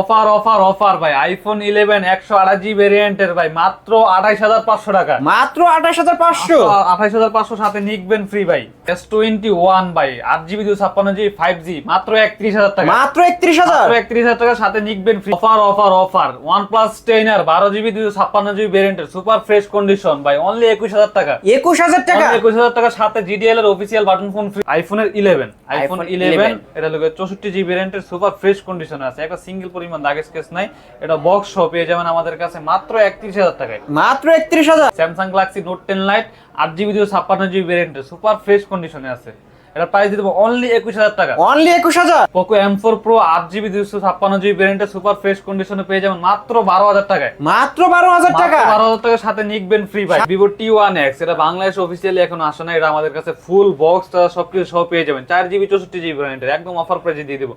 Offer offer offer ভাই। IPhone eleven একশো আড়াই জি ভেরিয়েন্টের ভাই মাত্র আঠাইশ হাজার পাঁচশো টাকা। মাত্র আঠাশ হাজার পাঁচশো? আঠাইশ হাজার পাঁচশো সাথে নিকবেন ফ্রি ভাই। এস টোয়েন্টি ওয়ান ভাই আট জিবি দুশো ছাপ্পান্ন জিবি ফাইভ জি মাত্র একত্রিশ হাজার টাকা। মাত্র একত্রিশ হাজার? একত্রিশ হাজার টাকার সাথে নিকবেন free offer offer offer. OnePlus ten আর বারো জিবি দুশো ছাপ্পান্ন জিবি ভেরিয়েন্টের সুপার ফ্রেশ কন্ডিশন ভাই অনলি একুশ হাজার টাকা। একুশ হাজার টাকা? একুশ হাজার টাকা সাথে জিডিএল এর অফিসিয়াল বাটন ফোন ফ্রি আইফোনের ইলেভেন আইফোন ইলেভেন এটা লোকে চৌষট্টি জিবি ভেরিয়েন্টের সুপার ফ্রেশ কন্ডিশন আছে। একটা সিঙ্গেল পরিমাণ দাগের স্কেচ নাই। এটা বক্স সহ পেয়ে যাবেন আমাদের কাছে মাত্র একত্রিশ হাজার টাকায়। মাত্র একত্রিশ হাজার? Samsung Galaxy Note ten Lite আট জিবি দুশো ছাপ্পান্ন জিবি ভেরিয়েন্টে সুপার ফ্রেশ কন্ডিশনে আছে। এটা প্রাইস দিতে অনলি একুশ হাজার টাকা। অনলি একুশ হাজার? পোকো এম ফোর প্রো আট জিবি দুশো ছাপ্পান্ন জিবি সুপার ফ্রেশ কন্ডিশনে পেয়ে যাবেন মাত্র বারো হাজার টাকায়। মাত্র বারো হাজার টাকা? বারো হাজার টাকার সাথে নিকবেন ফ্রি ভাই ভিভো টি ওয়ান এক্স এটা বাংলাদেশ অফিসিয়ালি এখন আসে না এটা আমাদের কাছে ফুল বক্স সবকিছু সহ পেয়ে যাবেন। চার জিবি চৌষট্টি জিবি ভ্যারিয়েন্টের একদম অফার প্রাইসে দিয়ে দেবো।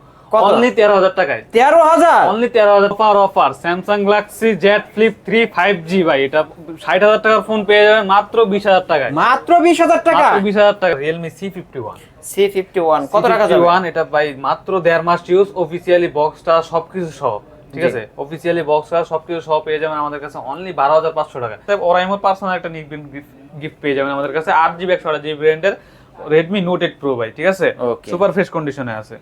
অনলি তেরো হাজার টাকায়। তেরো হাজার? অনলি তেরো হাজার offer offer Samsung Galaxy Z Flip three five G ভাই এটা ষাট হাজার টাকার ফোন পেয়ে যাবেন মাত্র বিশ হাজার টাকায়। মাত্র বিশ হাজার টাকা? বিশ হাজার টাকা Realme C fifty one C fifty one কত টাকা যাবে? ওয়ান এটা ভাই মাত্র দেড় মাস ইউজ অফিসিয়ালি বক্সটা সবকিছু সহ ঠিক আছে? অফিসিয়ালি বক্সটা সবকিছু সহ পেয়ে যাবেন আমাদের কাছে অনলি বারো হাজার পাঁচশো টাকা। তাই ওরাইমোর পার্সোনাল একটা গিফট পেয়ে যাবেন আমাদের কাছে আট জিবি একশো আট জিবি ব্র্যান্ডের রেডমি নোট এইট প্রো ভাই ঠিক আছে. সুপার ফ্রেশ কন্ডিশনে আছে।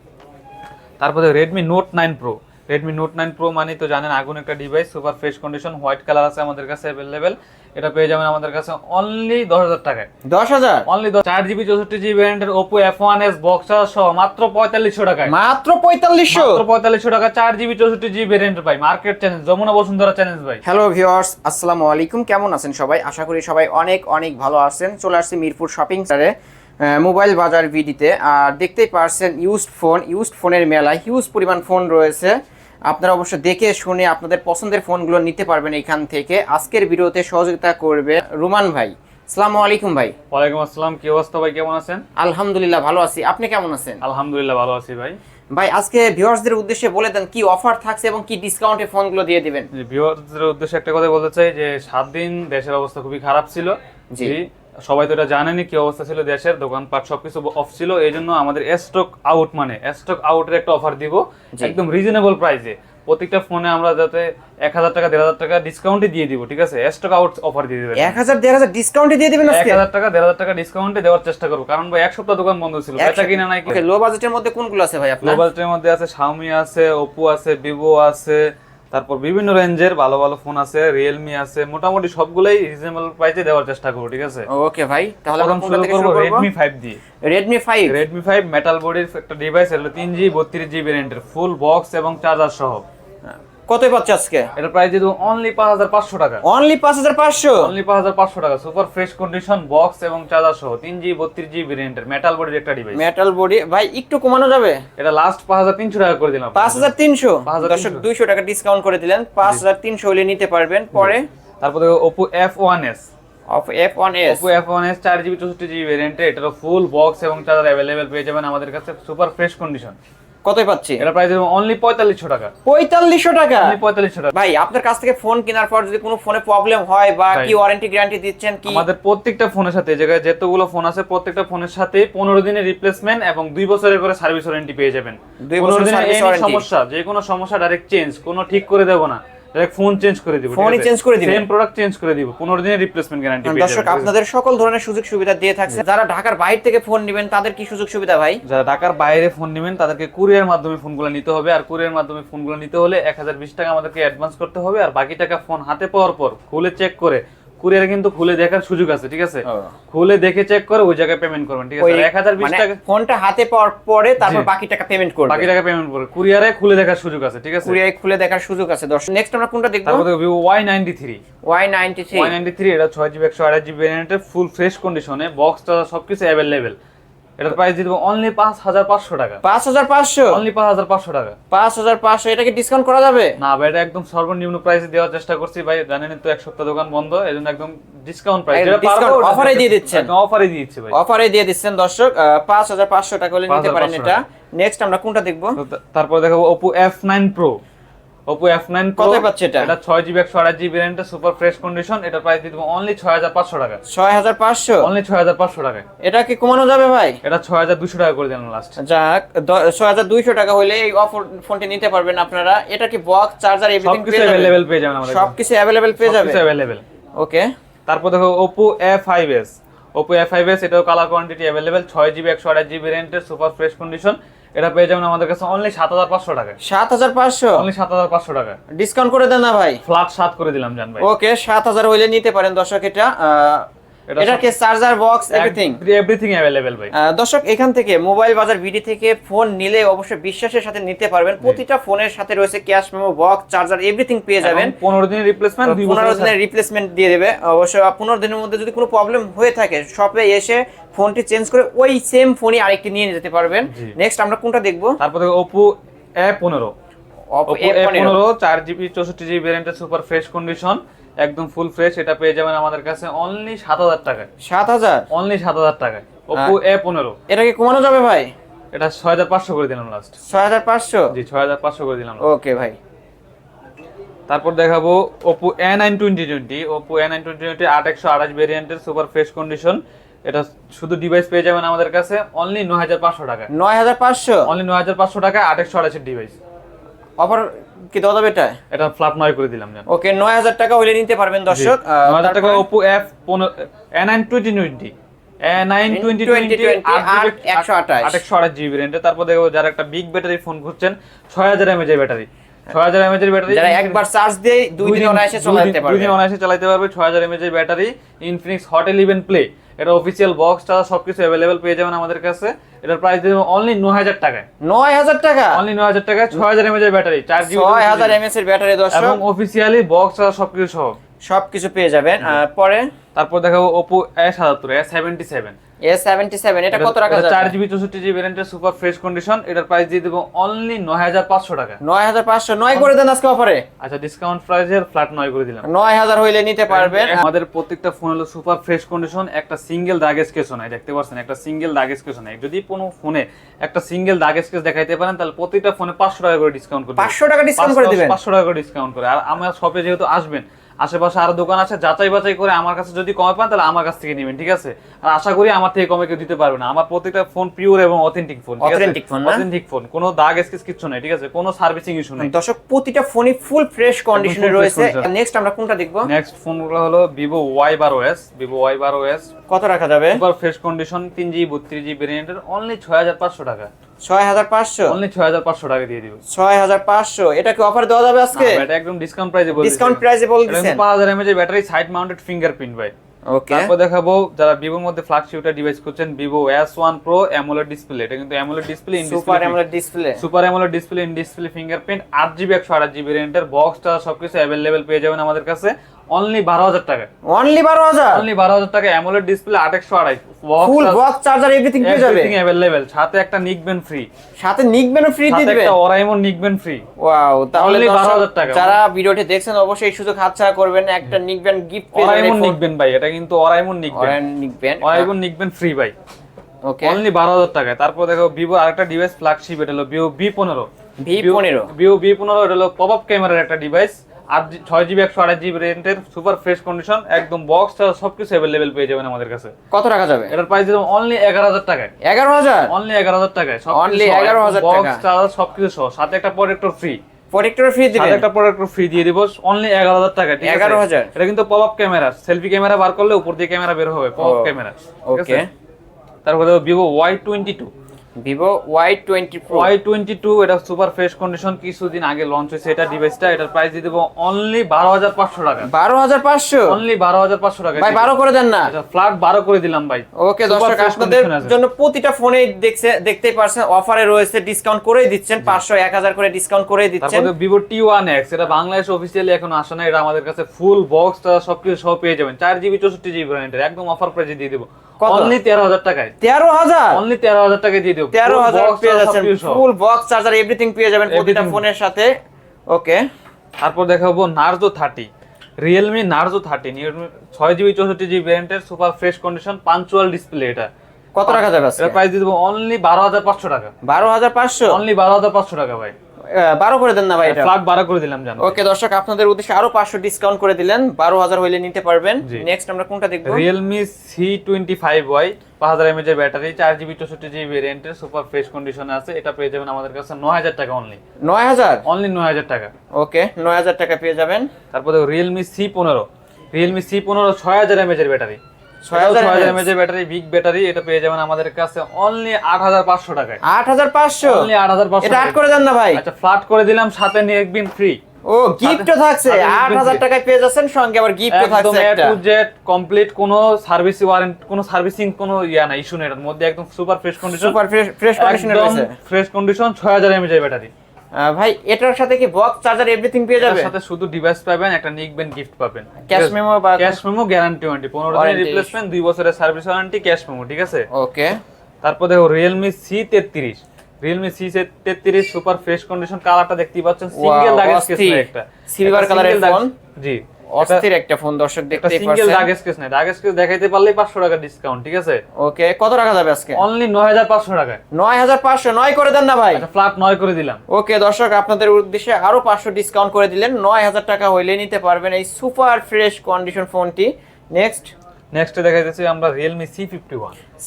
তারপরে Redmi Note nine Pro Redmi Note nine Pro মানে তো জানেন আগুন একটা device super fresh condition white colour আছে আমাদের কাছে অ্যাভেলেবেল এটা পেয়ে যাবেন আমাদের কাছে অনলি দশ হাজার টাকায়। দশ হাজার? অনলি চার জিবি চৌষট্টি জিবি ভ্যারিয়েন্টের ওপো এফ ওয়ান এস বক্সার সহ মাত্র পঁয়তাল্লিশশো টাকায়। মাত্র পঁয়তাল্লিশশো? মাত্র পঁয়তাল্লিশশো টাকা চার জিবি চৌষট্টি জিবি ভ্যারিয়েন্টের ভাই market challenge Jamuna Bashundhara challenge ভাই। হ্যালো ভিউয়ার্স আসসালামু আলাইকুম। কেমন আছেন সবাই? আশা করি সবাই অনেক অনেক ভালো আছেন। চলে আসছি মিরপুর শপিং সেন্টারে মোবাইল বাজার ভিডিতে আর দেখতেই পারছেন ইউজড ফোন ইউজড ফোনের মেলা হিউজ পরিমাণ ফোন রয়েছে। আপনারা অবশ্য দেখে শুনে আপনাদের পছন্দের ফোনগুলো নিতে পারবেন এখান থেকে। আজকের ভিডিওতে সহযোগিতা করবে রুমান ভাই। আসসালামু আলাইকুম ভাই। ওয়ালাইকুম আসসালাম কি অবস্থা ভাই কেমন আছেন? আলহামদুলিল্লাহ ভালো আছি। আপনি কেমন আছেন? আলহামদুলিল্লাহ ভালো আছি ভাই। ভাই আজকে ভিউয়ার্সদের উদ্দেশ্যে বলে দেন কি অফার থাকছে এবং কি ডিসকাউন্টে ফোনগুলো দিয়ে দিবেন? ভিউয়ারদের উদ্দেশ্যে একটা কথা বলতে চাই যে সাত দিন দেশের অবস্থা খুবই খারাপ ছিল। জি। সবাই তো এটা জানেনি কি অবস্থা ছিল দেশের দোকানপাট সবকিছু অফ ছিল এই জন্য আমাদের স্টক আউট মানে স্টক আউটের একটা অফার দিব। একদম রিজনেবল প্রাইসে প্রত্যেকটা ফোনে আমরা যাতে এক হাজার টাকা দেড় হাজার টাকা ডিসকাউন্টে দিয়ে দিব ঠিক আছে? স্টক আউট অফার দিয়ে দিবেন। এক হাজার দেড় হাজার ডিসকাউন্টে দিয়ে দিবেন এক আজকে? হাজার টাকা দেড় হাজার টাকা ডিসকাউন্টে দেওয়ার চেষ্টা করব কারণ ভাই এক সপ্তাহ দোকান বন্ধ ছিল বেচা কিনা নাই লো বাজেটের মধ্যে কোনগুলো আছে ভাই আপনার? বাজেটের মধ্যে আছে শাওমি আছে ওপো আছে ভিভো আছে তারপর বিভিন্ন রেঞ্জের ভালো ভালো ফোন আছে রিয়েলমি আছে মোটামুটি সবগুলাই রিজনেবল প্রাইসে দেওয়ার চেষ্টা করব ঠিক আছে? ওকে ভাই তাহলে আমরা শুরু করব রেডমি ফাইভ দিয়ে। Redmi five Redmi five metal বডির একটা ডিভাইস এটা তিন জি বত্রিশ জিবি রেন্টের ফুল বক্স এবং চার্জার সহ। কতই পাচ্ছে আজকে? এটা প্রাইস দিয়ে দেবো অনলি পাঁচ হাজার পাঁচশো টাকা। অনলি পাঁচ হাজার পাঁচশো? অনলি পাঁচ হাজার পাঁচশো টাকা। সুপার ফ্রেশ কন্ডিশন বক্স এবং চার্জার সহ তিন জি বত্রিশ জিবি রেন্টের মেটাল বডির একটা ডিভাইস মেটাল বডি ভাই একটু কমানো যাবে? এটা লাস্ট পাঁচ হাজার তিনশো টাকা করে দিলাম। পাঁচ হাজার তিনশো? 5300 দর্শক দুইশো টাকা ডিসকাউন্ট করে দিলেন। পাঁচ হাজার তিনশো হলে নিতে পারবেন। পরে? তারপরে Oppo F one S of F one S Oppo F one S চার জিবি চৌষট্টি জিবি ভ্যারিয়েন্টে এটারও ফুল বক্স এবং চার্জার অ্যাভেলেবেল পেয়ে যাবেন আমাদের কাছে। সুপার ফ্রেশ কন্ডিশন কতই পাচ্ছি? এটা প্রাইস অনলি পঁয়তাল্লিশশো টাকা। পঁয়তাল্লিশশো টাকা? অনলি টাকা। ভাই আপনার কাছ থেকে ফোন কেনার পর যদি কোনো ফোনে প্রবলেম হয় বা কি ওয়ারেন্টি গ্যারান্টি দিচ্ছেন কি? আমাদের প্রত্যেকটা ফোনের সাথে এই জায়গায় যতগুলো ফোন আছে প্রত্যেকটা ফোনের সাথে পনেরো দিনের রিপ্লেসমেন্ট এবং দুই বছরের করে সার্ভিস ওয়ারেন্টি পেয়ে যাবেন। দুই পনেরো বছরের দিনের। সমস্যা যে কোনো সমস্যা ডাইরেক্ট চেঞ্জ কোনো ঠিক করে দেবো না। ফোন চেঞ্জ করে দিব ফোনই চেঞ্জ করে দিব? সেম প্রোডাক্ট চেঞ্জ করে দিব পনেরো দিনের রিপ্লেসমেন্ট গ্যারান্টি দর্শক আপনাদের সকল ধরনের সুযোগ সুবিধা দিয়ে থাকছে। যারা ঢাকার বাইরে থেকে ফোন নেবেন তাদের কি সুযোগ সুবিধা ভাই? যারা ঢাকার বাইরে ফোন নেবেন তাদেরকে কুরিয়ার মাধ্যমে ফোনগুলো নিতে হবে। আর কুরিয়ার মাধ্যমে ফোনগুলো নিতে হলে এক হাজার বিশ টাকা আমাদেরকে অ্যাডভান্স করতে হবে। আর বাকি টাকা ফোন হাতে পাওয়ার পর খুলে চেক করে কুরিয়ারে কিন্তু খুলে দেখার সুযোগ আছে ঠিক আছে? খুলে দেখে চেক করে ওই জায়গায় পেমেন্ট করবেন ঠিক আছে? ওই এক হাজার বিশ মানে টাকা ফোনটা হাতে পাওয়ার পরে তারপর। বাকি টাকা পেমেন্ট করবে। বাকি টাকা পেমেন্ট করবে। কুরিয়ারে খুলে দেখার সুযোগ আছে ঠিক আছে? কুরিয়ারে খুলে দেখার সুযোগ আছে। দর্শক নেক্সট আমরা কোনটা দেখব? তারপর দেখো Vivo Y ninety three Y ninety three Y ninety three এটা ছয় জিবি একশো আড়াই জিবি ভ্যারিয়েন্টের ফুল ফ্রেশ কন্ডিশনে বক্সটা সবকিছু অ্যাভেলেবেল এটার প্রাইস দিয়ে দেবো অনলি পাঁচ হাজার পাঁচশো টাকা। পাঁচ হাজার পাঁচশো? অনলি পাঁচ হাজার পাঁচশো টাকা। পাঁচ হাজার পাঁচশো এটাকে ডিসকাউন্ট করা যাবে? না ভাই এটা একদম সর্বনিম্ন প্রাইসে দেওয়ার চেষ্টা করছি ভাই জানেন তো এক সপ্তাহ দোকান বন্ধ এই জন্য একদম ডিসকাউন্ট প্রাইস discount, offer এ দিয়ে দিচ্ছেন। অফারে দিয়ে দিচ্ছে ভাই। অফারে দিয়ে দিচ্ছেন দর্শক পাঁচ হাজার পাঁচশো টাকা হলে নিতে পারেন 5,500 এটা। নেক্সট আমরা কোনটা দেখব? তারপর দেখাবো Oppo F nine Oppo F nine কত পাচ্ছে এটা? এটা ছয় জিবি একশো আঠাশ জিবি র্যান্টের সুপার ফ্রেশ কন্ডিশন এটা প্রাইস দিয়ে দেবো অনলি ছয় হাজার পাঁচশো টাকা। ছয় হাজার পাঁচশো? অনলি ছয় হাজার পাঁচশো টাকায় এটা কি কমানো যাবে ভাই? এটা ছয় হাজার দুশো টাকা করে দিলাম লাস্ট যাক ছয় হাজার দুইশো টাকা হলে এই অফার ফোনটি নিতে পারবেন আপনারা। এটা কি বক্স চার্জার এভরিথিং পেয়ে যাবেন? অ্যাভেলেবেল পেয়ে যাবেন আমাদের সবকিছু অ্যাভেলেবেল পেয়ে যাবে সবকিছু অ্যাভেলেবেল ওকে তারপর দেখো Oppo A five S Oppo A five S এটাও কালার কোয়ান্টিটি অ্যাভেলেবেল ছয় জিবি একশো আঠাশ জিবি রেন্টের সুপার ফ্রেশ কন্ডিশন এটা পেয়ে যাবেন আমাদের কাছে অনলি সাত হাজার পাঁচশো টাকা। সাত হাজার পাঁচশো? অনলি সাত হাজার পাঁচশো টাকা। ডিসকাউন্ট করে দেন না ভাই? ফ্ল্যাট সাত করে দিলাম জান ভাই। ওকে সাত হাজার হইলে নিতে পারেন দর্শক এটা এটা charger box everything everything available ভাই। দর্শক এখান থেকে মোবাইল বাজার বিডি থেকে ফোন নিলে অবশ্যই বিশ্বাসের সাথে নিতে পারবেন। প্রতিটা ফোনের সাথে রয়েছে cash memo box charger everything পেয়ে যাবেন। পনেরো দিনের রিপ্লেসমেন্ট দুই পনেরো বছর দিনের রিপ্লেসমেন্ট দিয়ে দেবে। অবশ্যই পনেরো দিনের মধ্যে যদি কোনো প্রবলেম হয়ে থাকে শপে এসে ফোনটি চেঞ্জ করে ওই সেম ফোনই আরেকটি নিয়ে যেতে পারবেন। নেক্সট আমরা কোনটা দেখব? তারপর Oppo A15 পনেরো। চার জিবি চৌষট্টি জিবি ভ্যারিয়েন্টের সুপার ফ্রেশ কন্ডিশন একদম ফুল ফ্রেশ এটা পেয়ে যাবেন আমাদের কাছে অনলি সাত হাজার টাকায়। সাত হাজার? অনলি সাত হাজার টাকায়। ওপো এ পনেরো। এটা কি কমানো যাবে ভাই? এটা ছয় হাজার পাঁচশো করে দিলাম লাস্ট ছয় হাজার পাঁচশো? জি ছয় হাজার পাঁচশো করে দিলাম ওকে ভাই। তারপর দেখাবো Oppo A nine twenty twenty Oppo A nine twenty twenty আট একশো আঠাশ ভেরিয়েন্টের সুপার ফ্রেশ কন্ডিশন এটা শুধু ডিভাইস পেয়ে যাবেন আমাদের কাছে অনলি নয় হাজার পাঁচশো টাকা নয় হাজার পাঁচশো? অনলি নয় হাজার পাঁচশো টাকা আট একশো আঠাশের ডিভাইস অফার কি দেওয়া যাবে এটা? এটা ফ্ল্যাট নয় করে দিলাম জান। ওকে নয় হাজার টাকা হলে নিতে পারবেন দর্শক নয় হাজার টাকা ওপো এফ পনেরো A nine twenty twenty A 20, 20, আট একশো আঠাশ। আট জিবি রেন্টে তারপর দেখো যারা একটা বিগ ব্যাটারি ফোন খুঁজছেন ছয় হাজার এমএজ এর ব্যাটারি ছয় হাজার এমএজ এর ব্যাটারি যারা একবার চার্জ দিয়ে দুই দিন অনায়াসে চালাতে দুই দিন অনায়াসে চালাতে পারবে। ছয় হাজার এমএজ এর battery Infinix hot eleven play এটা অফিসিয়াল বক্স টা সবকিছু অ্যাভেলেবেল পেয়ে যাবেন আমাদের কাছে। এটার প্রাইস দিব অনলি নয় হাজার টাকায়। নয় হাজার টাকা? অনলি নয় হাজার টাকা ছয় হাজার এমএজ এর ব্যাটারি চার জিবি ছয় হাজার এমএস এর ব্যাটারি দর্শক। এবং অফিসিয়ালি বক্স সবকিছু সহ। সবকিছু পেয়ে যাবেন। আহ, পরে? তারপর দেখাবো সেভেন এ সেভেন্টি সেভেন এটা কত টাকা চার জিবি চৌষট্টি জিবি রেন্টের সুপার ফ্রেশ কন্ডিশন এটার প্রাইস দিয়ে দেবো অনলি নয় হাজার পাঁচশো টাকা। নয় হাজার পাঁচশো। নয় করে দেন আজকে অফারে আচ্ছা ডিসকাউন্ট প্রাইসের ফ্ল্যাট নয় করে দিলাম। নয় হাজার হইলে নিতে পারবেন। আমাদের প্রত্যেকটা ফোন হলো সুপার ফ্রেশ কন্ডিশন একটা সিঙ্গেল দাগ স্কেচ নাই দেখতে পাচ্ছেন? একটা সিঙ্গেল দাগ স্কেচ নাই। যদি কোনো ফোনে একটা সিঙ্গেল দাগ স্কেচ দেখাইতে পারেন তাহলে প্রত্যেকটা ফোনে পাঁচশো টাকা করে ডিসকাউন্ট করে পাঁচশো টাকা ডিসকাউন্ট করে দিবেন? পাঁচশো টাকা করে ডিসকাউন্ট করে। আর আমার শপে যেহেতু আসবেন আশেপাশে আরও দোকান আছে যাচাই বাছাই করে আমার কাছে যদি কমে পান তাহলে আমার কাছ থেকে নেবেন ঠিক আছে? আর আশা করি আমার থেকে কমে কেউ দিতে পারবে না। আমার প্রত্যেকটা ফোন পিওর এবং অথেন্টিক ফোন Authentic phone না? অথেন্টিক ফোন কোনো দাগ স্কেচ কিছু নাই ঠিক আছে? কোনো সার্ভিসিং ইস্যু নাই। দর্শক প্রতিটা ফোনই ফুল ফ্রেশ কন্ডিশনে রয়েছে। নেক্সট আমরা কোনটা দেখব? নেক্সট ফোনগুলো হলো ভিভো ওয়াই বারো এস ভিভো ওয়াই বারো এস কত রাখা যাবে? সুপার ফ্রেশ কন্ডিশন তিন জিবি বত্রিশ জিবি ভেরিয়েন্টের অনলি ছয় হাজার পাঁচশো টাকা। ছয় হাজার পাঁচশো। অনলি ছয় হাজার পাঁচশো টাকা দিয়ে দিব। ছয় হাজার পাঁচশো। এটা কি অফার দেওয়া যাবে আজকে? এটা একদম ডিসকাউন্ট প্রাইসে বলছি ডিসকাউন্ট প্রাইসে বলতেছেন। পাঁচ হাজার mAh battery side mounted fingerprint ভাই। ওকে তারপর দেখাবো যারা ভিভোর মধ্যে ফ্ল্যাগশিপটা ডিভাইস করছেন Vivo S one pro AMOLED display এটা কিন্তু AMOLED display in super AMOLED display super AMOLED display in display fingerprint আট জিবি একশো আট জিবি রেন্টের বক্সটা সবকিছু অ্যাভেলেবেল পেয়ে যাবেন আমাদের কাছে। অনলি বারো হাজার টাকা। অনলি বারো হাজার? অনলি বারো হাজার টাকা অ্যামোলেড ডিসপ্লে আট একশো আড়াই ফুল বক্স চার্জার এভরিথিং পেয়ে যাবে। এভরিথিং অ্যাভেলেবেল সাথে একটা নিকবেন ফ্রি সাথে নিকবেনও ফ্রি দিবে একটা ওরাইমন নিকবেন ফ্রি ওয়াও তাহলে Only 12,000 টাকা। যারা ভিডিওটি দেখছেন অবশ্যই এই সুযোগ হাতছাড়া করবেন। না। একটা নিকবেন গিফট পেয়ে ওরাইমন নিকবেন ভাই এটা কিন্তু ওরাইমন নিকবেন নিকবেন ওরাইমন নিকবেন ফ্রি ভাই। ওকে অনলি বারো হাজার টাকায় তারপর দেখো ভিভো আরেকটা ডিভাইস ফ্ল্যাগশিপ এটা হলো ভিভো বি পনেরো। ভি পনেরো। ভিভো বি পনেরো এটা হলো পপ আপ ক্যামেরার একটা ডিভাইস আট ছয় জিবি একশো আঠাশ জিবি রেন্টের সুপার ফ্রেশ কন্ডিশন একদম বক্স সবকিছু অ্যাভেলেবেল পেয়ে যাবেন আমাদের কাছে। কত টাকা যাবে? এটার প্রাইস দিলাম অনলি এগারো হাজার টাকায়। এগারো হাজার? অনলি এগারো হাজার টাকায়। Only 11,000 টাকা। বক্স চার্জার সবকিছু সহ। সাথে একটা প্রোডাক্টর ফ্রি প্রোটেক্টর ফ্রি দিবেন একটা প্রোডাক্টর ফ্রি দিয়ে দিব অনলি এগারো হাজার টাকা ঠিক আছে? 11,000 এটা কিন্তু pop up camera selfie camera বার করলে উপর দিয়ে ক্যামেরা বের হবে পপ আপ ক্যামেরা ওকে। তারপরে Vivo Y twenty two Vivo Y twenty Y twenty two এটা সুপার ফ্রেশ কন্ডিশন কিছুদিন আগে লঞ্চ হয়েছে এটা ডিভাইসটা এটার প্রাইস দিয়ে দেবো অনলি বারো হাজার পাঁচশো টাকা। বারো হাজার পাঁচশো? অনলি বারো হাজার পাঁচশো টাকা ভাই বারো করে দেন না। ফ্ল্যাট বারো করে দিলাম ভাই। ওকে দর্শক আপনাদের জন্য প্রতিটা ফোনে দেখছে দেখতেই পারছেন অফারে রয়েছে ডিসকাউন্ট করেই দিচ্ছেন পাঁচশো এক হাজার করে ডিসকাউন্ট করেই দিচ্ছেন। তারপরে ভিভো টি ওয়ান এক্স এটা বাংলাদেশ অফিসিয়ালি এখন আসে না এটা আমাদের কাছে ফুল বক্স সবকিছু সব পেয়ে যাবেন। চার জিবি চৌষট্টি জিবি একদম অফার প্রাইসে দিয়ে দেবো। অনলি তেরো হাজার টাকায়। তেরো হাজার? অনলি তেরো হাজার টাকায় দিয়ে দেবো। তেরো হাজার পেয়ে যাচ্ছেন। ফুল বক্স চার্জার এভরিথিং পেয়ে যাবেন প্রতিটা ফোনের সাথে। ওকে তারপর দেখাবো Narzo thirty Realme Narzo thirty ছয় জিবি চৌষট্টি GB ভ্যারিয়েন্টের super fresh condition punch hole display এটা। কত টাকা যাবে প্রাইস দিয়ে দেবো অনলি বারো হাজার পাঁচশো টাকা। বারো হাজার পাঁচশো? অনলি বারো হাজার পাঁচশো টাকা ভাই। বারো করে দেন না ভাই ফ্ল্যাট বারো করে দিলাম জান। ওকে দর্শক আপনাদের উদ্দেশ্যে আরও পাঁচশো ডিসকাউন্ট করে দিলেন বারো হাজার হইলে নিতে পারবেন। নেক্সট আমরা কোনটা দেখব? Realme C twenty five Y পাঁচ হাজার এমএচ এর ব্যাটারি চার জিবি চৌষট্টি জিবি ভেরিয়েন্টের সুপার ফ্রেশ কন্ডিশনে আছে। এটা পেয়ে যাবেন আমাদের কাছে নয় হাজার টাকা অনলি নয় হাজার? অনলি নয় হাজার টাকা। ওকে নয় হাজার টাকা পেয়ে যাবেন। তারপরে রিয়েলমি সি পনেরো। রিয়েলমি সি পনেরো ছয় হাজার এমএচ এর ব্যাটারি 6000 ছয় হাজার mAh এমএচ এর ব্যাটারি বিগ ব্যাটারি এটা পেয়ে যাবেন আমাদের কাছে অনলি আট হাজার পাঁচশো টাকায়। আট হাজার পাঁচশো? অনলি আট এটা করে দেন না ভাই। আচ্ছা ফ্ল্যাট করে দিলাম সাথে নিয়ে একদিন ফ্রি ও গিফটও থাকছে। সাথে আট gift হাজার থাকছে। টাকায় পেয়ে যাচ্ছেন সঙ্গে আবার গিফটও থাকছে একটা। জেড কমপ্লিট কোনো সার্ভিস ওয়ারেন্ট কোনো সার্ভিসিং কোনো ইয়া না ইস্যু নেই মধ্যে একদম super fresh condition super fresh fresh কন্ডিশনে রয়েছে ফ্রেশ কন্ডিশন ছয় হাজার এমএচ ব্যাটারি ভাই এটার সাথে কি বক্স চার্জার এভরিথিং পেয়ে যাবে? সাথে শুধু ডিভাইস পাবেন একটা নিকবেন গিফট পাবেন। ক্যাশ মেমো বা ক্যাশ মেমো গ্যারান্টি ওয়ারেন্টি পনেরো দিনের রিপ্লেসমেন্ট 2 বছরের সার্ভিস ওয়ারেন্টি ক্যাশ মেমো ঠিক আছে? ওকে তারপর দেখো রিয়েলমি সি তেত্রিশ। রিয়েলমি সি তেত্রিশ সুপার ফ্রেশ কন্ডিশন কালারটা দেখতেই পাচ্ছেন। সিঙ্গেল লাগেজ। নাই একটা। সিলভার কালারের phone। জি। অস্থির একটা ফোন দর্শক একটা দেখতেই সিঙ্গেল পাচ্ছেন। স্কেচ নাই দাগের স্কেচ দেখাইতে পারলেই পাঁচশো টাকা ডিসকাউন্ট ঠিক আছে? ওকে কত টাকা যাবে আজকে? অনলি নয় হাজার পাঁচশো টাকায়। নয় করে দেন না ভাই। একটা ফ্ল্যাট নয় করে দিলাম। ওকে দর্শক আপনাদের উদ্দেশ্যে আরও পাঁচশো ডিসকাউন্ট করে দিলেন। নয় হাজার টাকা হইলে নিতে পারবেন এই সুপার ফ্রেশ কন্ডিশন ফোনটি নেক্সট নেক্সট দেখাইতেছি আমরা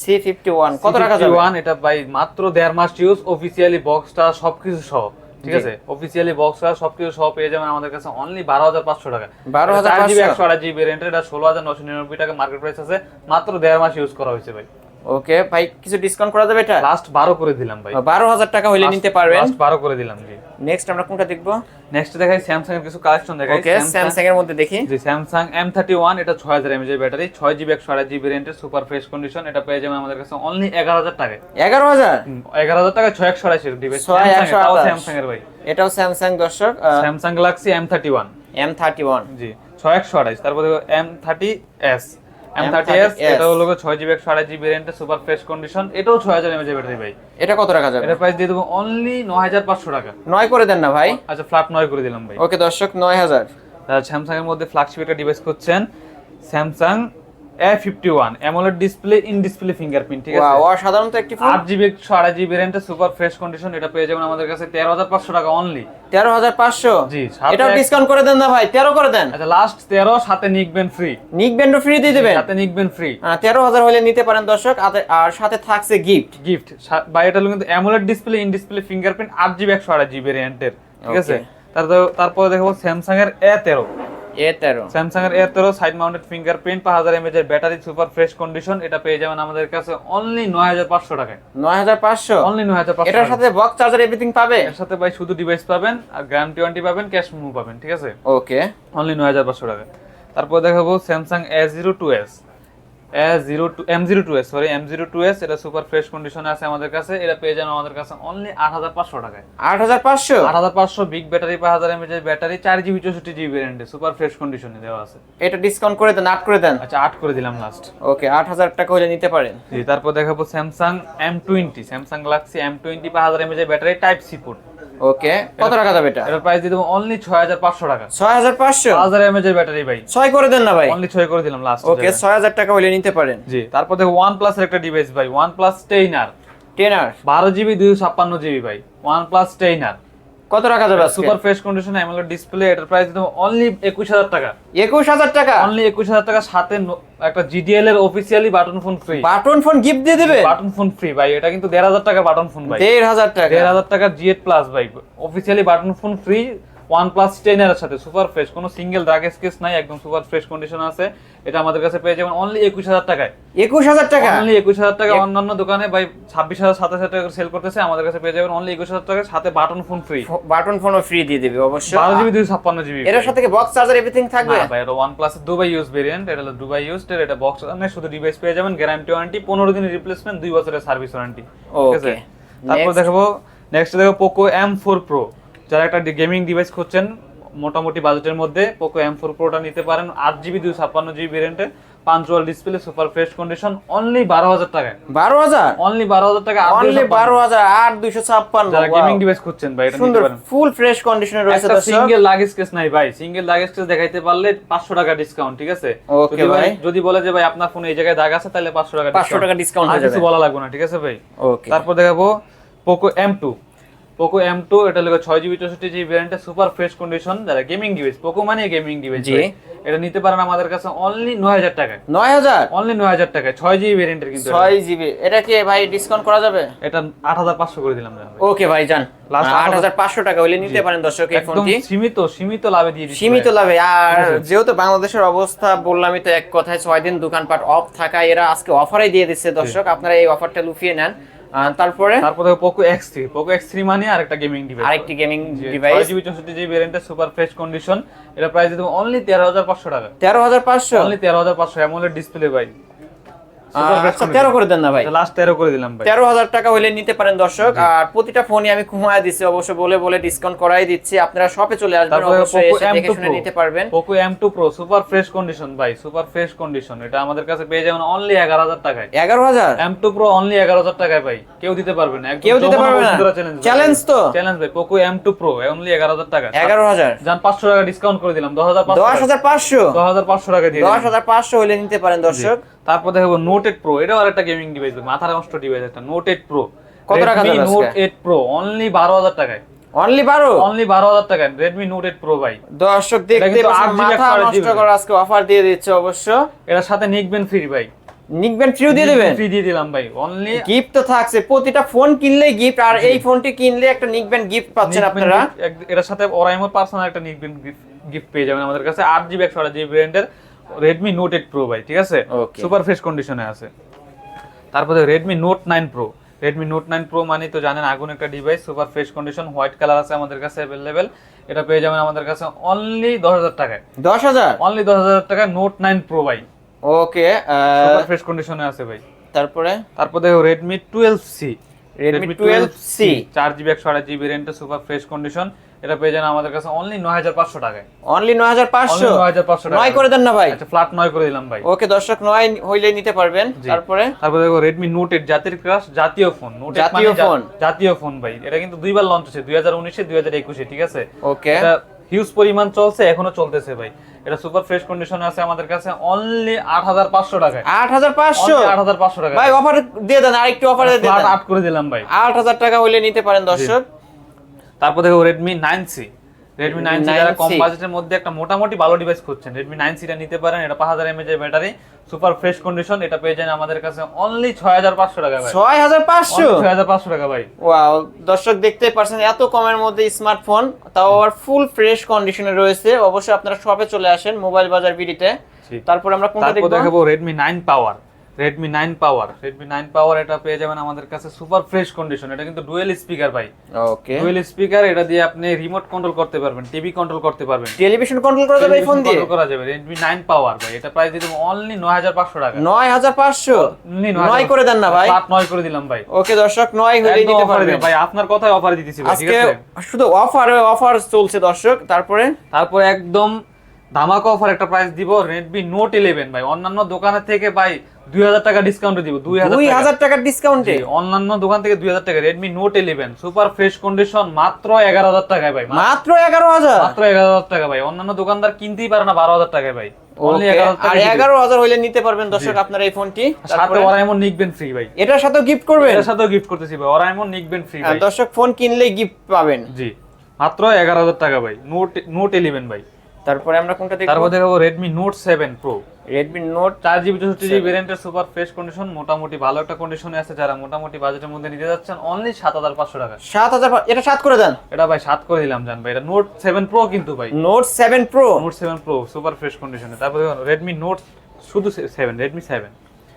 সি ফিফটি ওয়ান কত টাকা যাবে? ওয়ান এটা ভাই মাত্র দেড় মাস ইউজ অফিসিয়ালি বক্সটা সবকিছু সহ। ঠিক আছে? অফিসিয়ালি বক্স বক্সটা সবকিছু সব পেয়ে যাবেন আমাদের কাছে অনলি বারো হাজার পাঁচশো টাকা। বারো হাজার জিবি একশো আড়াই জিবি রেন্টের এটা ষোলো হাজার নশো নিরানব্বই টাকা মার্কেট প্রাইস আছে। মাত্র দেড় মাস ইউজ করা হয়েছে ভাই। ওকে ভাই কিছু ডিসকাউন্ট করা যাবে এটা? লাস্ট 12 করে দিলাম ভাই। 12000 টাকা হইলে নিতে পারবেন। লাস্ট 12 করে দিলাম জি। নেক্সট আমরা কোনটা দেখব? নেক্সট দেখাই স্যামসাং এর কিছু কালেকশন দেখাই। ওকে স্যামসাং এর মধ্যে দেখি। জি স্যামসাং M31 এটা 6000 mAh এর ব্যাটারি 6 জিবি 128 জিবি রেন্টের সুপার ফ্রেশ কন্ডিশন এটা পেয়ে যাবেন আমাদের কাছে অনলি 11000 টাকা 11000 11000 টাকা 6 128 এর ডিভাইস স্যামসাং এর ভাই। এটাও স্যামসাং দর্শক স্যামসাং গ্যালাক্সি M31 M31 জি 6 128 তারপরে M30s M30s এটা হলো ছয় জিবি একশো জিবি রেন্টের সুপার ফ্রেশ কন্ডিশন এটাও ছয় হাজার এমএজ ব্যাটারি ভাই। এটা কত টাকা যাবে? এটা প্রাইস দিয়ে দেবো অনলি নয় হাজার পাঁচশো টাকা। নয় করে দেন না ভাই। আচ্ছা ফ্ল্যাট নয় করে দিলাম ভাই। ওকে দর্শক নয় হাজার। স্যামসাং এর মধ্যে ফ্ল্যাগশিপ একটা ডিভাইস করছেন Samsung display in display fingerprint ঠিক আছে? একটি phone GB GB super fresh condition এটা পেয়ে যাবেন আমাদের কাছে টাকা অনলি জি, ডিসকাউন্ট করে দেন না ভাই তেরো করে দেন। আচ্ছা লাস্ট তেরো সাথে নিকবেন ফ্রি ফ্রি দিয়ে দেবেন। সাথে নিকবেন ফ্রি তেরো হাজার হলে নিতে পারেন দর্শক আর সাথে থাকছে গিফট গিফট এটা কিন্তু display in display fingerprint GB একশো আড়াই জিবি রেন্টের ঠিক আছে? তারপর দেখব স্যামসাং এর এ তেরো এ তেরো স্যামসাং এর এ তেরো সাইড মাউন্টেড ফিঙ্গারপ্রিন্ট পাঁচ হাজার এর ব্যাটারি সুপার ফ্রেশ কন্ডিশন এটা পেয়ে যাবেন আমাদের কাছে অনলি নয় হাজার পাঁচশো টাকায়। নয় হাজার পাঁচশো? অনলি নয় হাজার পাঁচশো এটার সাথে বক্স চার্জার এভরিথিং পাবে? এর সাথে ভাই শুধু ডিভাইস পাবেন আর গ্রাম ওয়ারেন্টি পাবেন ক্যাশ মুভ পাবেন ঠিক আছে? ওকে অনলি নয় হাজার পাঁচশো টাকা তারপর দেখাবো zero two S zero two M zero two S sorry M zero two S এটা সুপার ফ্রেশ কন্ডিশনে আছে আমাদের কাছে এটা পেয়ে যাবেন আমাদের কাছে অনলি আট হাজার পাঁচশো টাকায়। আট হাজার পাঁচশো? আট হাজার পাঁচশো বিগ ব্যাটারি পাঁচ হাজার এমএচ ব্যাটারি চার জিবি চৌষট্টি জিবি রেন্টে সুপার ফ্রেশ কন্ডিশনে দেওয়া আছে। এটা ডিসকাউন্ট করে দেন আট করে দেন? আচ্ছা আট করে দিলাম লাস্ট ওকে আট হাজার টাকা হলে নিতে পারেন। জি তারপর দেখাবো Samsung M twenty Samsung Galaxy M twenty পাঁচ হাজার mAh battery type C port okay কত টাকা দাম এটা? এটার প্রাইস দিয়ে দেবো অনলি ছয় হাজার পাঁচশো টাকা। ছয় হাজার পাঁচশো পাঁচ হাজার এমএচ এর ব্যাটারি ভাই। ছয় করে দেন না ভাই। অনলি ছয় করে দিলাম লাস্ট ওকে ছয় হাজার টাকা হলে নিতে পারেন। জি তারপর দেখো ওয়ান প্লাসের একটা ডিভাইস ভাই ওয়ান প্লাস টেইনার টেনার বারো জিবি দুইশো ছাপ্পান্ন জিবি ভাই ওয়ান প্লাস টেইনার কত টাকা যাবে super fresh condition AMOLED display এটার প্রাইস দেবো অনলি একুশ হাজার টাকা। একুশ হাজার টাকা? অনলি একুশ হাজার টাকা সাথে একটা জিডিএল এর officially button phone free button phone gift দিয়ে দিবে? বাটন ফোন ফ্রি ভাই এটা কিন্তু দেড় হাজার টাকা বাটন ফোন ভাই। দেড় হাজার টাকা। দেড় হাজার টাকা জিএড প্লাস ভাই officially button phone free OnePlus ten এর সাথে সুপার ফ্রেশ কোনো সিঙ্গেল ড্রাগ স্কেচ নাই একদম সুপার ফ্রেশ কন্ডিশন আছে। এটা আমাদের কাছে পেয়ে যাবেন অনলি একুশ হাজার টাকায়। একুশ হাজার টাকা? অনলি একুশ হাজার টাকা। অন্যান্য দোকানে ভাই ছাব্বিশ হাজার সাতাশ হাজার টাকা সেল করতেছে আমাদের কাছে পেয়ে যাবেন অনলি একুশ হাজার টাকার সাথে বাটন ফোন ফ্রি বাটন ফোনও ফ্রি দিয়ে দিবে অবশ্যই বারো জিবি দুইশো ছাপ্পান্ন জিবি এটার সাথে বক্স চার্জার এভরিথিং থাকবে? ভাই এটা one plus Dubai use variant এটা হলো দুবাই ইউজ এটা বক্স শুধু ডিভাইস পেয়ে যাবেন গ্যারান্টি ওয়ারেন্টি পনেরো দিনের রিপ্লেসমেন্ট দুই বছরের সার্ভিস ওয়ারেন্টি ঠিক আছে? তারপর. দেখব নেক্সট দেখো পোকো এম ফোর প্রো যারা একটা গেমিং ডিভাইস খুঁজছেন মোটামুটি বাজেটের মধ্যে পোকো এম ফোর প্রোটা নিতে পারেন আট জিবি দুই ছাপ্পান্ন GB ভেরিয়েন্টে punch hole display super fresh condition only বারো হাজার টাকায়। বারো হাজার? অনলি বারো হাজার টাকা অনলি বারো হাজার আট দুইশো ছাপ্পান্ন যারা গেমিং ডিভাইস খুঁজছেন ভাই এটা নিতে সুন্দর পারেন। ফুল ফ্রেশ কন্ডিশনে রয়েছে সিঙ্গেল লাগেজ কেস নাই ভাই সিঙ্গেল লাগেজ কেস দেখাইতে পারলে পাঁচশো টাকা ডিসকাউন্ট ঠিক আছে? যদি ভাই। যদি বলে যে ভাই আপনার ফোনে এই জায়গায় দাগ আছে তাহলে পাঁচশো টাকা 500 টাকা discount আর কিছু বলা লাগবে না ঠিক আছে ভাই? ওকে তারপর দেখাবো Poco M two Poco M two এটা হলো ছয় জিবি চৌষট্টি জিবি ভ্যারিয়েন্টের সুপার ফ্রেশ কন্ডিশন যারা গেমিং ডিভাইস পোকো মানে গেমিং ডিভাইস। এটা নিতে পারেন আমাদের কাছে অনলি নয় হাজার টাকায়। নয় হাজার? অনলি নয় হাজার টাকায়। ছয় জিবি ভ্যারিয়েন্টের কিন্তু ছয় জিবি এটা কি ভাই ডিসকাউন্ট করা যাবে? এটা আট হাজার পাঁচশো করে দিলাম ওকে ভাই যান। আট হাজার পাঁচশো টাকা হলে নিতে পারেন দর্শক এই ফোনটি। সীমিত সীমিত লাভে দিয়ে সীমিত লাভে। আর যেহেতু বাংলাদেশের অবস্থা বললামই তো এক কথায় ছয় দিন দোকানপাট অফ থাকা এরা আজকে অফারে দিয়ে দিচ্ছে দর্শক। আপনারা এই অফারটা লুফিয়ে নেন। তারপরে? তারপরে Poco X three Poco X three মানে আরেকটা গেমিং ডিভাইস আরেকটি গেমিং ডিভাইস জিবি চৌষট্টি জিবি ভ্যারিয়েন্টের সুপার ফ্রেশ কন্ডিশন এটা প্রাইস দিতে অনলি তেরো হাজার পাঁচশো টাকা। তেরো হাজার পাঁচশো? অনলি তেরো হাজার পাঁচশো অ্যামোলেড ডিসপ্লে ভাই। আচ্ছা তেরো করে দেন না ভাই। লাস্ট তেরো করে দিলাম ভাই। তেরো হাজার টাকা হলে নিতে পারেন দর্শক। আর প্রতিটা ফোনই আমি ঘুমায় দিচ্ছি অবশ্য বলে বলে ডিসকাউন্ট করাই দিচ্ছি। আপনারা শপে চলে আসবেন অবশ্যই দেখে শুনে নিতে পারবেন। Poco M two pro super fresh condition ভাই সুপার ফ্রেশ কন্ডিশন এটা আমাদের কাছে পেয়ে যাবেন অনলি এগারো হাজার টাকায়। এগারো হাজার? এম টু প্রো অনলি এগারো হাজার টাকায় ভাই কেউ দিতে পারবে না। কেউ দিতে পারবে না? Challenge তো? চ্যালেঞ্জ ভাই Poco M two pro only এগারো হাজার টাকা এগারো হাজার। যান পাঁচশো টাকা ডিসকাউন্ট করে দিলাম দশ হাজার দশ হাজার পাঁচশো। দশ হাজার পাঁচশো টাকা দিয়ে দশ হাজার পাঁচশো হলে নিতে পারেন দর্শক। তারপর দেখো নোট এইট প্রো এটাও আরেকটা গেমিং ডিভাইস মাথার নষ্ট ডিভাইস একটা নোট এইট প্রো কত টাকা যাবে নোট? এইট প্রো অনলি বারো হাজার টাকায়। অনলি বারো? অনলি বারো হাজার টাকায় রেডমি নোট এইট প্রো ভাই। দর্শক দেখতে 8GB মাথা নষ্ট করে আজকে অফার দিয়ে দিচ্ছে অবশ্য। এটার সাথে নিকবেন ফ্রি ভাই। নিকবেন ফ্রিও দিয়ে দেবেন? ফ্রি দিয়ে দিলাম ভাই অনলি গিফট তো থাকছে প্রতিটা ফোন কিনলেই গিফট আর এই ফোনটি কিনলে একটা নিকবেন গিফট পাচ্ছেন আপনারা। এটার সাথে ওরাইমো পার্সোনাল একটা নিকবেন গিফট পেয়ে যাবেন আমাদের কাছে আট জিবি একশো আট জিবি ব্র্যান্ডের রেডমি নোট এইট প্রো ভাই ঠিক আছে. সুপার ফ্রেশ কন্ডিশনে আছে। তারপরে Redmi note nine pro Redmi note nine pro মানে তো জানেন আগুন একটা device super fresh condition white colour আছে আমাদের কাছে অ্যাভেলেবেল এটা পেয়ে যাবেন আমাদের কাছে অনলি দশ হাজার টাকায়। দশ হাজার? অনলি দশ হাজার টাকায় নোট নাইন প্রো ভাই। ওকে সুপার ফ্রেশ কন্ডিশনে আছে ভাই। তারপরে? তারপর দেখো Redmi twelve C Redmi 12C চার জিবি একশো আঠাশ জিবি রেন্টে সুপার ফ্রেশ কন্ডিশন এটা পেয়ে যান আমাদের কাছে অনলি নয় হাজার পাঁচশো টাকায়। অনলি নয় হাজার পাঁচশো? নয় হাজার পাঁচশো টাকা নয় করে দেন না ভাই। আচ্ছা ফ্ল্যাট নয় করে দিলাম ভাই। ওকে দর্শক নয় হইলে নিতে পারবেন। জি। তারপরে? দেখো রেডমি নোট এইট জাতির ক্রাশ জাতীয় ফোন নোট জাতীয় ফোন। জাতীয় ফোন ভাই। এটা কিন্তু দুইবার লঞ্চ হচ্ছে দুই হাজার উনিশে দুই হাজার একুশে ঠিক আছে? ওকে এটা হিউজ পরিমাণ চলছে এখনও চলতেছে ভাই। এটা সুপার ফ্রেশ কন্ডিশনে আছে আমাদের কাছে অনলি আট হাজার পাঁচশো টাকায়। আট হাজার পাঁচশো? আট হাজার পাঁচশো টাকা ভাই অফার দিয়ে দেন আরেকটু অফার দিয়ে দেন। আট করে দিলাম ভাই। আট হাজার টাকা হলে নিতে পারেন দর্শক। তারপর দেখো Redmi nine C Redmi nine C 9C যারা কম বাজেটের মধ্যে একটা মোটামুটি ভালো ডিভাইস খুঁজছেন। রেডমি নাইন সিটা নিতে পারেন এটা পাঁচ হাজার এমএচ এর ব্যাটারি সুপার ফ্রেশ কন্ডিশন এটা পেয়ে যান আমাদের কাছে অনলি ছয় হাজার পাঁচশো টাকা ভাই। ছয় হাজার পাঁচশো? ছয় হাজার পাঁচশো টাকা ভাই। ওয়াও দর্শক দেখতেই পারছেন এত কমের মধ্যে স্মার্টফোন তাও আবার ফুল ফ্রেশ কন্ডিশনে রয়েছে। অবশ্যই আপনারা শপে চলে আসেন মোবাইল বাজার বিডিতে। তারপর আমরা কোনটা দেখব? দেখাবো Redmi nine power Redmi nine power Redmi nine power এটা পেয়ে যাবেন আমাদের কাছে সুপার ফ্রেশ কন্ডিশন এটা কিন্তু ডুয়েল স্পিকার ভাই। ওকে ডুয়েল স্পিকার এটা দিয়ে আপনি রিমোট কন্ট্রোল করতে পারবেন টিভি কন্ট্রোল করতে পারবেন। টেলিভিশন কন্ট্রোল করা যাবে এই ফোন দিয়ে? কন্ট্রোল করা যাবে। রেডমি নাইন পাওয়ার ভাই। এটা প্রাইস দেবো অনলি নয় হাজার পাঁচশো টাকা। নয় হাজার পাঁচশো? নয় করে দেন না ভাই। সাত নয় করে দিলাম ভাই। ওকে দর্শক নয় হলে নিতে পারবেন। ভাই। আপনার কথাই অফার দিতেছি ভাই ঠিক আজকে আছে? শুধু অফার অফার চলছে দর্শক। তারপরে? তারপর একদম ধামাকা অফার একটা প্রাইস দিব। রেডমি নোট ইলেভেন ভাই। অন্যান্য দোকানের থেকে ভাই দুই হাজার টাকা ডিসকাউন্ট দিব দুই হাজার টাকার ডিসকাউন্টে অন্যান্য দোকান থেকে দুই হাজার টাকা Redmi note eleven super fresh condition মাত্র এগারো হাজার টাকায় ভাই মাত্র এগারো হাজার? মাত্র এগারো হাজার টাকা ভাই অন্যান্য দোকানদার কিনতেই পারে না বারো হাজার টাকায় ভাই এগারো আর এগারো হাজার হইলে নিতে পারবেন দর্শক আপনারা এই ফোনটি সাথে তারপরে ওরা এমন নিকবেন ফ্রি ভাই। এটার সাথেও গিফট করবেন? এর সাথেও গিফট করতেছি ভাই ওরা এমন নিকবেন ফ্রি ভাই। দর্শক ফোন কিনলেই গিফট পাবেন। জি মাত্র এগারো হাজার টাকা ভাই নোট নোট ইলেভেন ভাই। তারপরে আমরা কোনটা দেখব? তারপর দেখাবো Redmi note seven pro Redmi note চার জিবি চৌষট্টি জিবি ভ্যারিয়েন্টের সুপার ফ্রেশ কন্ডিশন মোটামুটি ভালো একটা কন্ডিশনে আছে যারা মোটামুটি বাজেটের মধ্যে নিতে যাচ্ছেন অনলি সাত হাজার পাঁচশো টাকা। সাত হাজার এটা সাত করে দেন। এটা ভাই সাত করে দিলাম জান ভাই। এটা নোট সেভেন প্রো কিন্তু ভাই। Note seven pro note seven pro super fresh কন্ডিশনে তারপর দেখুন রেডমি নোট শুধু seven Redmi seven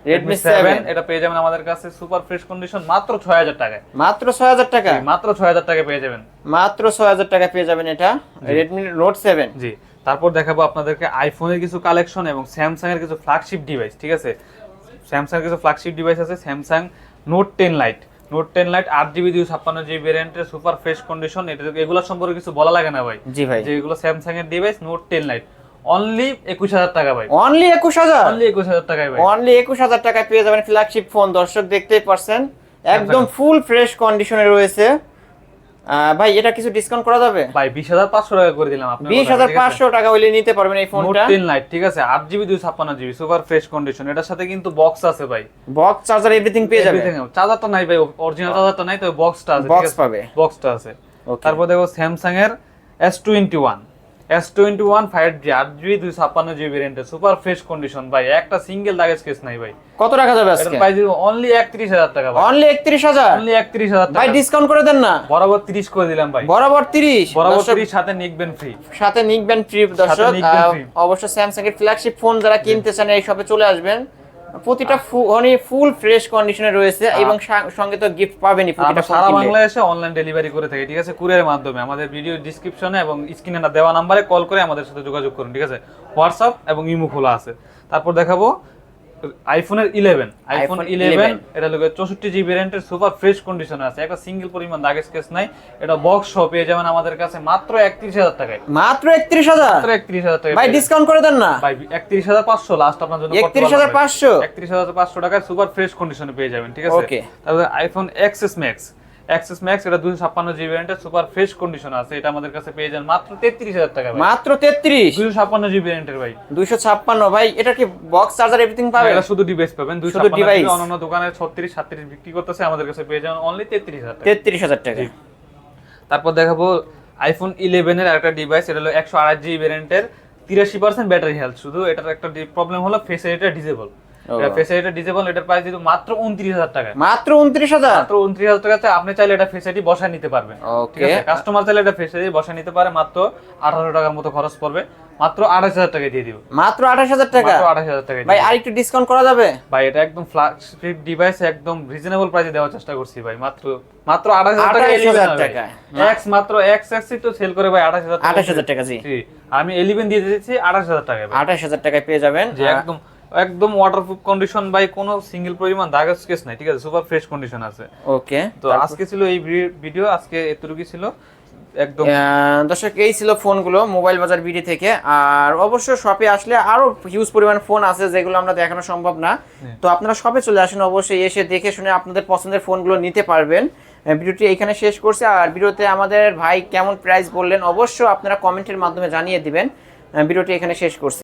Redmi seven এটা পেয়ে যাবেন আমাদের কাছে সুপার ফ্রেশ কন্ডিশন মাত্র ছয় হাজার টাকায়। মাত্র ছয় হাজার টাকা? মাত্র ছয় হাজার টাকায় পেয়ে যাবেন। মাত্র ছয় হাজার টাকা পেয়ে যাবেন এটা রেডমি নোট সেভেন জি। তারপর দেখাবো আপনাদেরকে আইফোনের কিছু কালেকশন এবং স্যামসাং এর কিছু ফ্ল্যাগশিপ ডিভাইস ঠিক আছে? স্যামসাং এর কিছু ফ্ল্যাগশিপ ডিভাইস আছে Samsung Note ten Lite Note ten Lite আট জিবি দুই ছাপ্পান্ন জিবি ভ্যারিয়েন্টের সুপার ফ্রেশ কন্ডিশন এটা এগুলো সম্পর্কে কিছু বলা লাগে না ভাই। জি ভাই। যে এগুলো স্যামসাং এর device note ten lite only একুশ হাজার টাকা ভাই। অনলি একুশ হাজার? অনলি একুশ হাজার টাকায় ভাই। অনলি একুশ হাজার টাকা পেয়ে যাবেন ফ্ল্যাগশিপ ফোন দর্শক দেখতেই পারছেন। একদম ফুল ফ্রেশ কন্ডিশনে রয়েছে। ভাই এটা কিছু ডিসকাউন্ট করা যাবে? ভাই বিশ হাজার পাঁচশো টাকা করে দিলাম আপনি বিশ হাজার পাঁচশো টাকা হইলে নিতে পারবেন এই নোট ফোনটা টেন লাইট ঠিক আছে? আট জিবি দুই ছাপ্পান্ন জিবি সুপার ফ্রেশ কন্ডিশন এটার সাথে কিন্তু বক্স আছে ভাই। বক্স চার্জার এভরিথিং পেয়ে যাবে। চার্জার তো নাই ভাই অরিজিনাল চার্জার তো নাই তো বক্সটা আছে বক্স পাবে। বক্সটা আছে। তারপর দেখো স্যামসাং এর S twenty one S twenty one five G আট জিবি দুই ছাপ্পান্ন জিবি রেন্টে সুপার ফ্রেশ কন্ডিশন ভাই একটা সিঙ্গেল লাগেজ কেস নাই ভাই। কত টাকা যাবে আজকে? ভাই অনলি হাজার টাকা অনলি একত্রিশ হাজার? অনলি একত্রিশ হাজার ভাই ডিসকাউন্ট করে দেন না। বরাবর তিরিশ করে দিলাম ভাই। বরাবর তিরিশ। বরাবর তিরিশ সাথে নিকবেন ফ্রি সাথে নিকবেন ফ্রি দর্শক অবশ্য স্যামসাং এর ফ্ল্যাগশিপ ফোন যারা কিনতে চান এই শপে চলে আসবেন। প্রতিটা ফোনই ফুল ফ্রেশ কন্ডিশনে রয়েছে এবং সঙ্গে তো গিফট পাবেনই প্রতিটা সারা বাংলাদেশে অনলাইন ডেলিভারি করে থাকে ঠিক আছে? কুরিয়ারের মাধ্যমে। আমাদের ভিডিও ডিসক্রিপশনে এবং স্ক্রিনে দেওয়া নাম্বারে কল করে আমাদের সাথে যোগাযোগ করুন ঠিক আছে? হোয়াটসঅ্যাপ এবং ইমো খোলা আছে। তারপর দেখাবো আইফোনের ইলেভেন আইফোন iPhone ইলেভেন 11 এটা লগে চৌষট্টি জিবি রেন্টের সুপার ফ্রেশ কন্ডিশনে আছে। একটা সিঙ্গেল পরিমাণ দাগেজ কেস নাই। এটা বক্স সহ পেয়ে যাবেন আমাদের কাছে মাত্র একত্রিশ হাজার টাকায়। মাত্র একত্রিশ হাজার? মাত্র একত্রিশ হাজার টাকা ভাই ডিসকাউন্ট করে দেন না। ভাই একত্রিশ হাজার পাঁচশো লাস্ট আপনার জন্য একত্রিশ হাজার পাঁচশো। একত্রিশ হাজার পাঁচশো টাকায় সুপার ফ্রেশ কন্ডিশনে পেয়ে যাবেন ঠিক আছে. তারপরে iPhone XS Max XS Max এটা দুশো ছাপ্পান্ন জিবি রেন্টের সুপার ফ্রেশ কন্ডিশন আছে। এটা আমাদের কাছে পেয়ে যান মাত্র তেত্রিশ হাজার টাকা মাত্র তেত্রিশ? দুশো ছাপ্পান্ন জিবি রেন্টের ভাই। দুইশো ছাপ্পান্ন ভাই এটা কি বক্স চার্জার এভরিথিং পাবে এটা শুধু ডিভাইস পাবেন। দুশো ছাপ্পান্ন অন্যান্য দোকানে ছত্রিশ সাতত্রিশ বিক্রি করতেছে আমাদের কাছে পেয়ে যান অনলি তেত্রিশ হাজার তেত্রিশ হাজার টাকা। তারপর দেখাবো আইফোন ইলেভেনের একটা ডিভাইস এটা হলো একশো আড়াই জিবি ভ্যারিয়েন্টের তিরাশি পার্সেন্ট ব্যাটারি হেলথ শুধু এটার একটা প্রবলেম হলো ফেস এটা ডিজেবল ও। এটা ফেস এটা ডিজেবল এটার প্রাইস মাত্র উনত্রিশ হাজার টাকা। মাত্র উনত্রিশ হাজার? মাত্র উনত্রিশ হাজার টাকাতে আপনি চাইলে এটা ফেসিলিটি বসায় নিতে পারবেন। ঠিক ওকে আছে? কাস্টমার চাইলে এটা ফেসিলিটি বসায় নিতে পারে মাত্র টাকার মতো খরচ পড়বে। মাত্র আঠাশ হাজার টাকা দিয়ে দিব। মাত্র আঠাশ হাজার টাকা? মাত্র আঠাশ হাজার টাকা ভাই ডিসকাউন্ট করা যাবে? ভাই এটা একদম ফ্ল্যাগশিপ ডিভাইস একদম রিজনেবল প্রাইসে দেওয়ার চেষ্টা করছি ভাই মাত্র মাত্র আঠাশ হাজার টাকা 28,000 টাকা। এক্স মাত্র এক্স এক্স তো সেল করে ভাই আঠাশ হাজার আঠাশ হাজার টাকা জি। আমি এলিভেন দিয়ে দিয়েছি আঠাশ হাজার টাকা ভাই। আঠাশ হাজার টাকায় পেয়ে যাবেন। যে একদম একদম ওয়াটারপ্রুফ কন্ডিশন ভাই কোনো সিঙ্গেল পরিমাণ দাগ কেস নাই ঠিক আছে? সুপার ফ্রেশ কন্ডিশন আছে। ওকে তো আজকে ছিল এই ভিডিও আজকে এতটুকুই ছিল। একদম দর্শক এই ছিল ফোনগুলো মোবাইল বাজার বিডি থেকে। আর অবশ্য শপে আসলে আরও হিউজ পরিমাণ ফোন আছে যেগুলো আমরা দেখানো সম্ভব না। তো আপনারা শপে চলে আসেন অবশ্যই এসে দেখে শুনে আপনাদের পছন্দের ফোনগুলো নিতে পারবেন। ভিডিওটি এখানে শেষ করছে। আর ভিডিওতে আমাদের ভাই কেমন প্রাইস বললেন অবশ্য আপনারা কমেন্টের মাধ্যমে জানিয়ে দিবেন। ভিডিওটি এখানে শেষ করছি।